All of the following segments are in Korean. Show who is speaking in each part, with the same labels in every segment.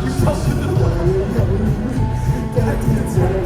Speaker 1: Kim saçını? Dert yeter.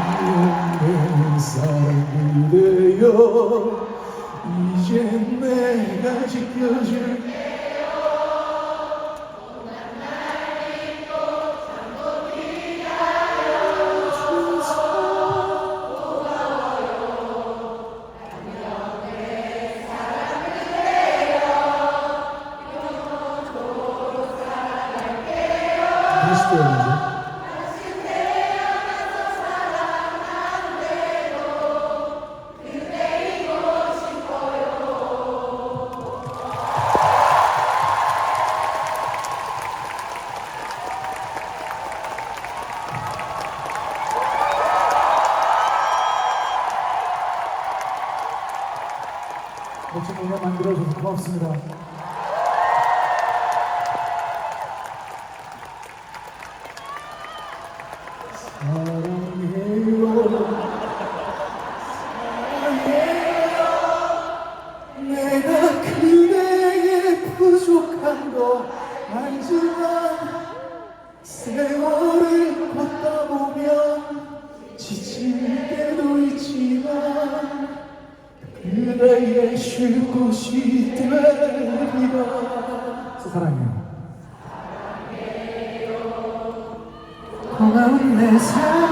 Speaker 1: 없는
Speaker 2: 사랑이 되어 이제 내가 지켜줄게요 Thank you. 고맙습니다. 사랑해요. 쉴 곳이 되리라 사랑해요
Speaker 1: 고마운 내 사랑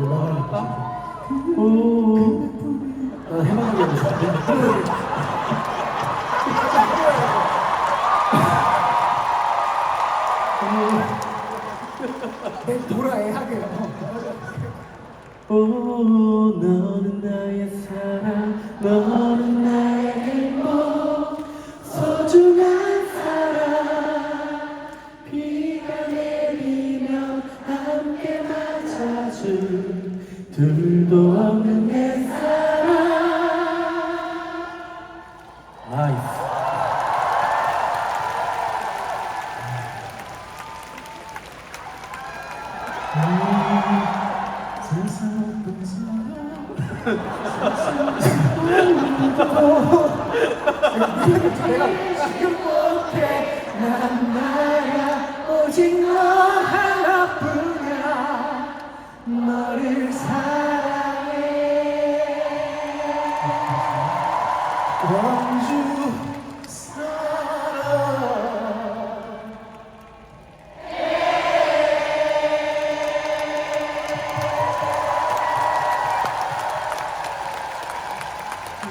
Speaker 2: 올라가니까.
Speaker 1: 오
Speaker 2: 나 해방하게 하고 싶은데 돌아야 하게요
Speaker 1: 오 너는 나의 사랑 너는 나의 행복 소중한 둘도 없는 내 사랑. 나이스.
Speaker 2: 세상 동상
Speaker 1: 난 나야. 오직 너 하나뿐이야 너를 사랑해.
Speaker 2: 왕주 사랑.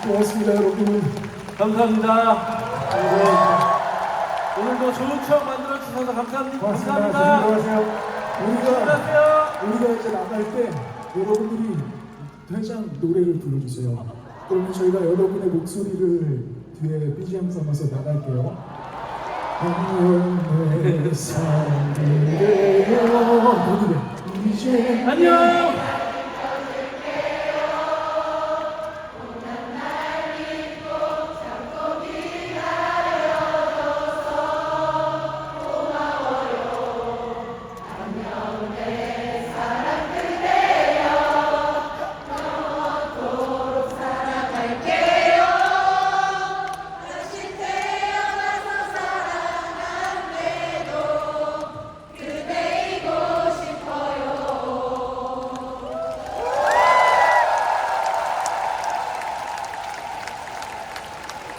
Speaker 2: 고맙습니다 여러분.
Speaker 1: 감사합니다. 오늘, 오늘도 좋은 추억 만들어 주셔서 감사합니다.
Speaker 2: 고맙습니다.
Speaker 1: 감사합니다.
Speaker 2: 조심히 들어가세요. 우리가
Speaker 1: 안녕하세요
Speaker 2: 우리가 이제 나갈 때 여러분들이 회장 노래를 불러주세요. 그러면 저희가 여러분의 목소리를 뒤에 BGM 삼아서 나갈게요. 안녕 내 사랑 그래요 모두들 이제
Speaker 1: 안녕